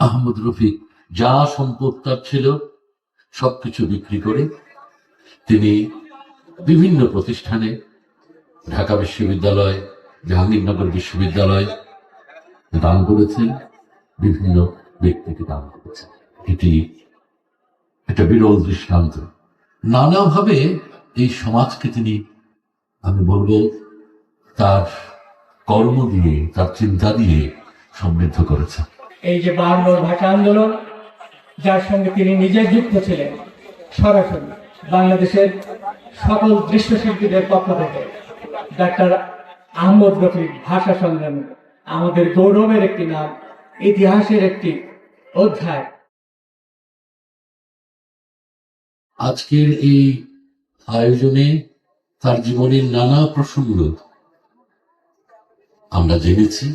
আহমদ রফিক যা সম্পদ তার ছিল, সবকিছু বিক্রি করে তিনি বিভিন্ন প্রতিষ্ঠানে, ঢাকা বিশ্ববিদ্যালয়, জাহাঙ্গীরনগর বিশ্ববিদ্যালয় দান করেছেন, বিভিন্ন ব্যক্তিকে দান করেছেন। এটি একটা বিরল দৃষ্টান্ত। নানাভাবে এই সমাজকে তিনি, আমি বলব, তার কর্ম দিয়ে, তার চিন্তা দিয়ে সমৃদ্ধ করেছেন। এই যে বায়ান্নর ভাষা আন্দোলন, যার সঙ্গে তিনি নিজে যুক্ত ছিলেন, সরাসরি বাংলাদেশের সকল দৃশ্যশিল্পীদের পক্ষ থেকে। ডাক্তার আহমদ রফিক ভাষা সংগ্রামী, আমাদের গৌরবের একটি নাম, ইতিহাসের একটি অধ্যায়। আজকের এই আয়োজনে তার জীবনের নানা প্রসঙ্গ আমরা জেনেছি।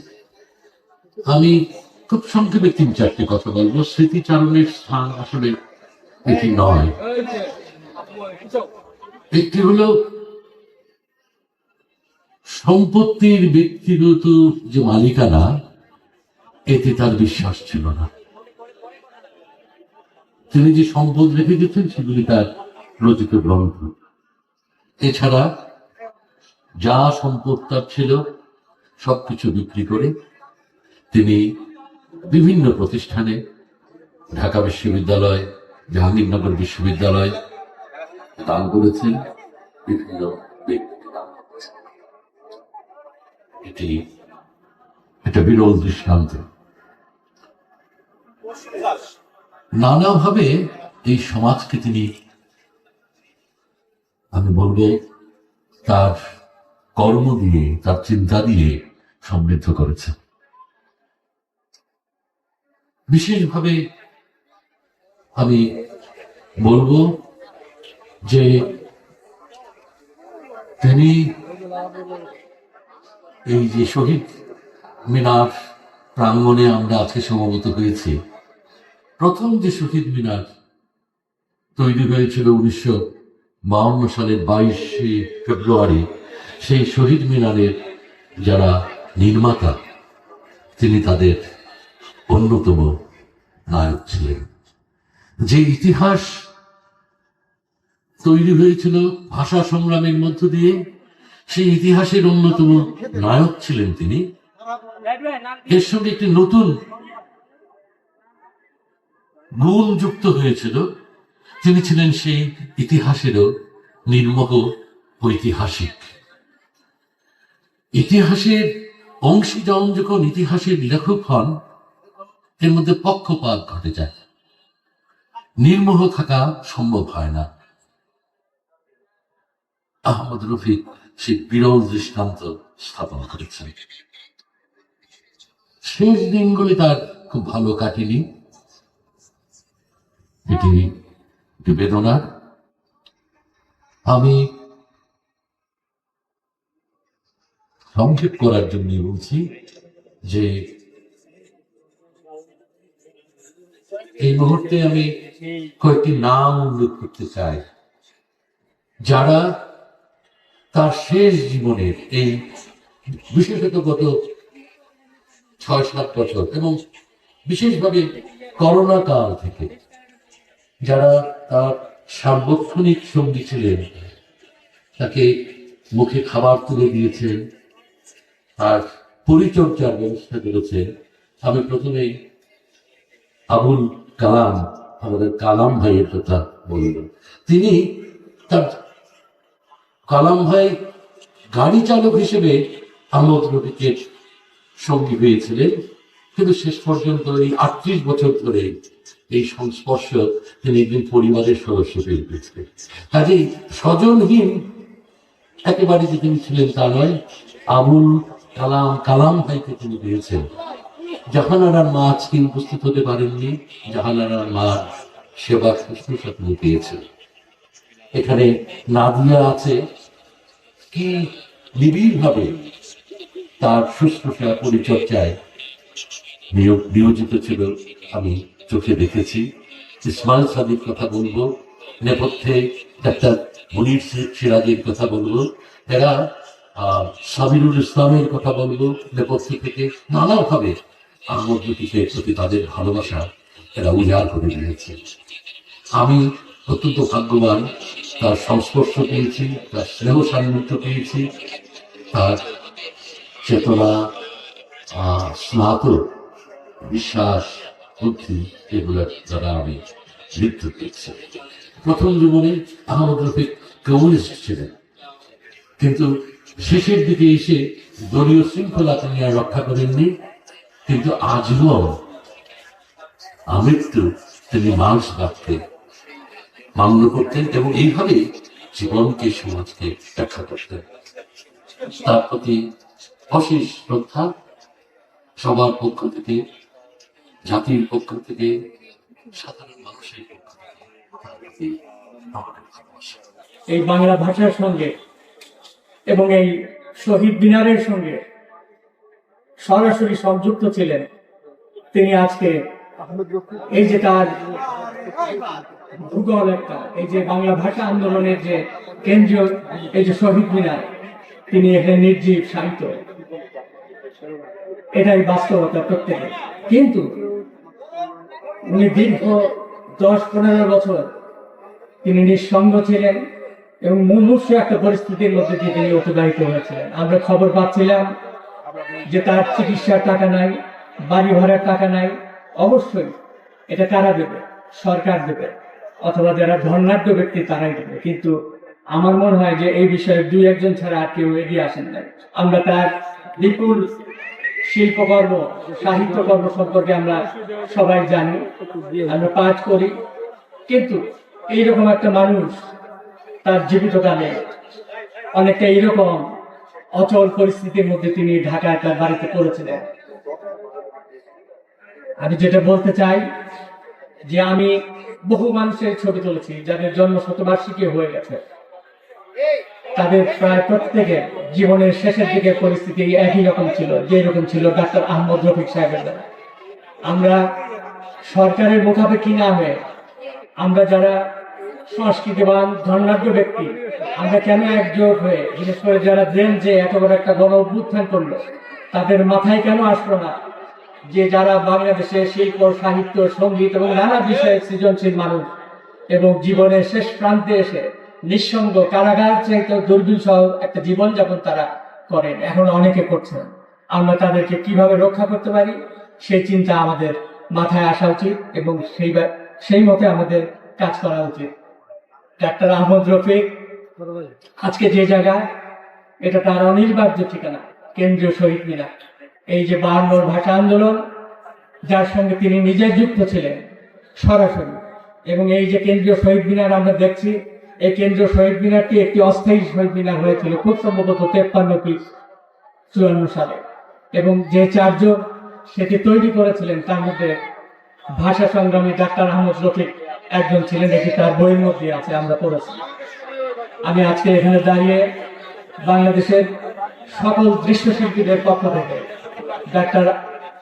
আমি খুব সংক্ষেপে তিন চারটে কথা বলব। স্মৃতিচারণের স্থান আসলে এটি নয়। একটি হলো সম্পত্তির ব্যক্তিগত যে মালিকানা, এতে তার বিশ্বাস ছিল না। তিনি যে সম্পদ রেখে গেছেন, সেগুলি তার রচিত গ্রন্থ এছাড়া যা সম্পদ তার ছিল, সবকিছু বিক্রি করে তিনি বিভিন্ন প্রতিষ্ঠানে, ঢাকা বিশ্ববিদ্যালয়, জাহাঙ্গীরনগর বিশ্ববিদ্যালয় দান করেছেন, বিভিন্ন করেছেন। এটি একটা বিরল দৃষ্টান্ত। নানাভাবে এই সমাজকে তিনি, আমি বলব, তার কর্ম দিয়ে, তার চিন্তা দিয়ে সমৃদ্ধ করেছে বিশেষভাবে আমি বলব যে তিনি এই যে শহীদ মিনার প্রাঙ্গণে আমরা আজকে সমবেত হয়েছি, প্রথম যে শহীদ মিনার তৈরি হয়েছিল উনিশশো বাউন্ন সালের বাইশে ফেব্রুয়ারি, সেই শহীদ মিনারের যারা নির্মাতা, তিনি তাদের অন্যতম নায়ক ছিলেন। যে ইতিহাস তৈরি হয়েছিল ভাষা সংগ্রামের মধ্য দিয়ে, সেই ইতিহাসের অন্যতম নায়ক ছিলেন তিনি। এর সঙ্গে একটি নতুন গুণ যুক্ত হয়েছিল। তিনি ছিলেন সেই ইতিহাসেরও নির্মোহ ঐতিহাসিক। ইতিহাসের অংশীজন যখন ইতিহাসের লেখক হন এর মধ্যে পক্ষপাত ঘটে যায়। নির্মোহ থাকা সম্ভব হয় না। আহমদ রফিক সেই বিরল দৃষ্টান্ত স্থাপন করেছেন। শেষ দিনগুলি তার খুব ভালো কাটেনি। এটি একটি বেদনার। আমি সংক্ষেপ করার জন্য বলছি যে এই মুহূর্তে আমি কয়েকটি নাম উল্লেখ করতে চাই। যারা তার শেষ জীবনের এই বিশেষত গত ছয় সাত বছর এবং বিশেষভাবে করোনা কাল থেকে যারা তার সার্বক্ষণিক সঙ্গী ছিলেন, তাকে মুখে খাবার তুলে দিয়েছেন আর পরিচর্যার ব্যবস্থা করেছেন, আমি প্রথমেই আবুল কালাম, আমাদের কালাম ভাইয়ের কথা বলব তিনি তার কালাম ভাই গাড়ি চালক হিসেবে আহমদ রফিকের সঙ্গী হয়েছিলেন, কিন্তু শেষ পর্যন্ত এই আটত্রিশ বছর ধরে এই সংস্পর্শ তিনি একদিন পরিবারের সদস্য হয়ে পেয়েছিলেন কাজেই স্বজনহীন একেবারে যে তিনি ছিলেন তা নয় আমুল কালাম কালাম ভাইকে তিনি পেয়েছেন। জাহানারার মা আজকে উপস্থিত হতে পারেননি। জাহানারার মার সেবা শুশ্রূষা তিনি পেয়েছেন। এখানে নাদিয়া আছে। কি নিবিড় ভাবে তার শুশ্রূষা পরিচর্যায় নিয়োজিত ছিল, আমি চোখে দেখেছি। ইসমাইল সাদির কথা বলব, নেপথ্যে ডাক্তার মনির সিরাজের কথা বলব, এরা সাবিরুল ইসলামের কথা বলব, নেপথ্য থেকে নানাভাবে আহমদ প্রতি তাদের ভালোবাসা এরা উজাড় করে দিয়েছে। আমি অত্যন্ত ভাগ্যবান, তার সংস্পর্শ পেয়েছি, তার স্নেহ সান্নিধ্য পেয়েছি, তার চেতনা স্নাত, বিশ্বাস, বুদ্ধি এগুলোর দ্বারা আমি মৃত্যু পেয়েছি। প্রথম জীবনে আহমদ রফিক কমিউনিস্ট ছিলেন। কিন্তু শেষের দিকে এসে দলীয় শৃঙ্খলা তিনি আর রক্ষা করেননি। কিন্তু আজীবন আমৃত্যু তিনি মাংসবাদকে মান্য করতেন এবং এইভাবে জীবনকে সমাজকে ব্যাখ্যা করতেন। তার প্রতি অশেষ শ্রদ্ধা সবার পক্ষ থেকে, জাতির পক্ষ থেকে, সাধারণ মানুষের পক্ষ থেকে। এই বাংলা ভাষার সঙ্গে এবং এই শহীদ মিনারের সঙ্গে সরাসরি সংযুক্ত ছিলেন। তিনি আজকে এই যে তার ভূগোল একটা, এই যে বাংলা ভাষা আন্দোলনের যে কেন্দ্রীয়, এই যে শহীদ মিনার, তিনি এখানে নির্জীব সাহিত্য এটাই বাস্তবতা প্রত্যেকে কিন্তু উনি দীর্ঘ দশ, পনেরো বছর তিনি নিঃসঙ্গ ছিলেন এবং মুমূর্ষ একটা পরিস্থিতির মধ্যে দিয়ে তিনি অতিবাহিত হয়েছিলেন। আমরা খবর পাচ্ছিলাম যে তার চিকিৎসার টাকা নাই বাড়ি ভাড়ার টাকা নাই, অবশ্যই এটা কারা দেবে? সরকার দেবে। অথবা যারা ধর্নাঢ্য ব্যক্তি, তারাই দেবে। কিন্তু আমার মনে হয় যে এই বিষয়ে দুই একজন ছাড়া আর কেউ এগিয়ে আসেন নাই। আমরা তার বিপুল শিল্পকর্ম, সাহিত্যকর্ম সম্পর্কে আমরা সবাই জানি, আমরা পাঠ করি। কিন্তু এইরকম একটা মানুষ তার জীবিতকালে অনেকটা এইরকম অচল পরিস্থিতির মধ্যে তিনি ঢাকায় তার বাড়িতে পড়েছিলেন। আমি যেটা বলতে চাই, যে আমি বহু মানুষের ছবি তুলেছি, যাদের জন্ম শতবার্ষিকী হয়ে গেছে। তাদের প্রায় প্রত্যেকের জীবনের শেষের দিকে পরিস্থিতি একই রকম ছিল যে রকম ছিল ডাক্তার আহমদ রফিক সাহেবের দ্বারা। আমরা সরকারের মোকাবেকি না হয়ে আমরা যারা সংস্কৃতিবান ধর্নাঢ্য ব্যক্তি আমরা কেন একজোট হয়ে বিশেষ করে যারা জেন যে এত বড় একটা গণ অভ্যুত্থান করল, তাদের মাথায় কেন আসলো না? যে যারা বাংলাদেশে শিল্প, সাহিত্য, সংগীত এবং নানা বিষয়ে সৃজনশীল মানুষ এবং জীবনের শেষ প্রান্তে এসে নিঃসঙ্গ কারাগার চাইতে দুর্বিষহ একটা জীবনযাপন তারা করেন, এখন অনেকে করছেন। আমরা তাদেরকে কীভাবে রক্ষা করতে পারি, সেই চিন্তা আমাদের মাথায় আসা উচিত এবং সেই সেই মতে আমাদের কাজ করা উচিত। ডাক্তার আহমদ রফিক আজকে যে জায়গায়, এটা তার অনির্বার্য ঠিকানা, কেন্দ্রীয় শহীদ মিনার। এই যে বায়ান্নর ভাষা আন্দোলন, যার সঙ্গে তিনি নিজে যুক্ত ছিলেন, সরাসরি। এবং এই যে কেন্দ্রীয় শহীদ মিনার আমরা দেখছি, এই কেন্দ্রীয় শহীদ মিনারটি একটি অস্থায়ী শহীদ মিনার হয়েছিল, খুব সম্ভবত তেপ্পান্ন কি চুয়ান্ন সালে। এবং যে চারজন সেটি তৈরি করেছিলেন, তার মধ্যে ভাষা সংগ্রামী ডাক্তার আহমদ রফিক একজন ছিলেন, এটি তার বইয়ের মধ্যে আছে, আমরা পড়েছি। আমি আজকে এখানে দাঁড়িয়ে বাংলাদেশের সকল দৃশ্যশিল্পীদের পক্ষ থেকে ডাক্তার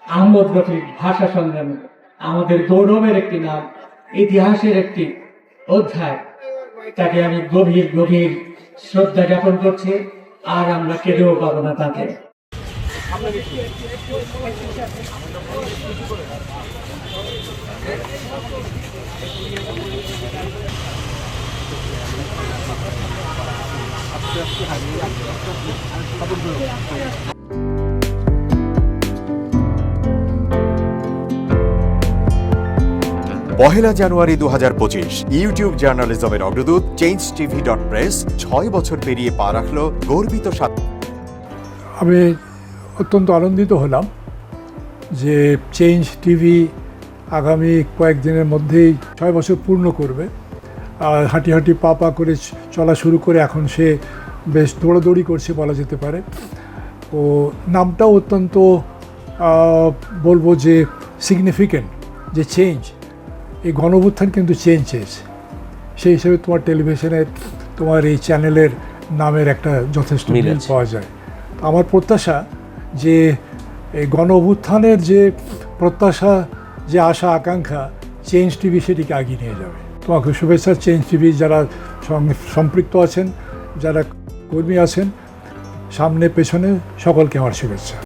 আহমদ রফিক ভাষা সংগ্রামী আমাদের গৌরবের একটি নাম, ইতিহাসের একটি অধ্যায়। তাকে আমি গভীর গভীর শ্রদ্ধা জ্ঞাপন করছি। আর আমরা কেঁদেও পাবো না তাকে। পহেলা জানুয়ারি দু হাজার পঁচিশ, ইউটিউব জার্নালিজমের অগ্রদূত চেঞ্জ টিভি ডট প্রেস ছয় বছর পেরিয়ে পা রাখল গর্বিত সাত আমি অত্যন্ত আনন্দিত হলাম যে চেঞ্জ টিভি আগামী কয়েকদিনের মধ্যেই ছয় বছর পূর্ণ করবে। হাঁটি হাঁটি পা পা করে চলা শুরু করে এখন সে বেশ দৌড়াদৌড়ি করছে বলা যেতে পারে। ও নামটাও অত্যন্ত বলব যে সিগনিফিকেন্ট যে চেঞ্জ এই গণভুত্থান কিন্তু চেঞ্জ চেয়েছে সেই হিসেবে তোমার টেলিভিশনের তোমার এই চ্যানেলের নামের একটা যথেষ্ট মিল পাওয়া যায়। আমার প্রত্যাশা যে এই গণ অভ্যুত্থানের যে প্রত্যাশা যে আশা আকাঙ্ক্ষা চেঞ্জ টিভি সেটিকে এগিয়ে নিয়ে যাবে। তোমাকে শুভেচ্ছা চেঞ্জ টিভি যারা সঙ্গে সম্পৃক্ত আছেন যারা কর্মী আছেন। সামনে পেছনে সকলকে আমার শুভেচ্ছা।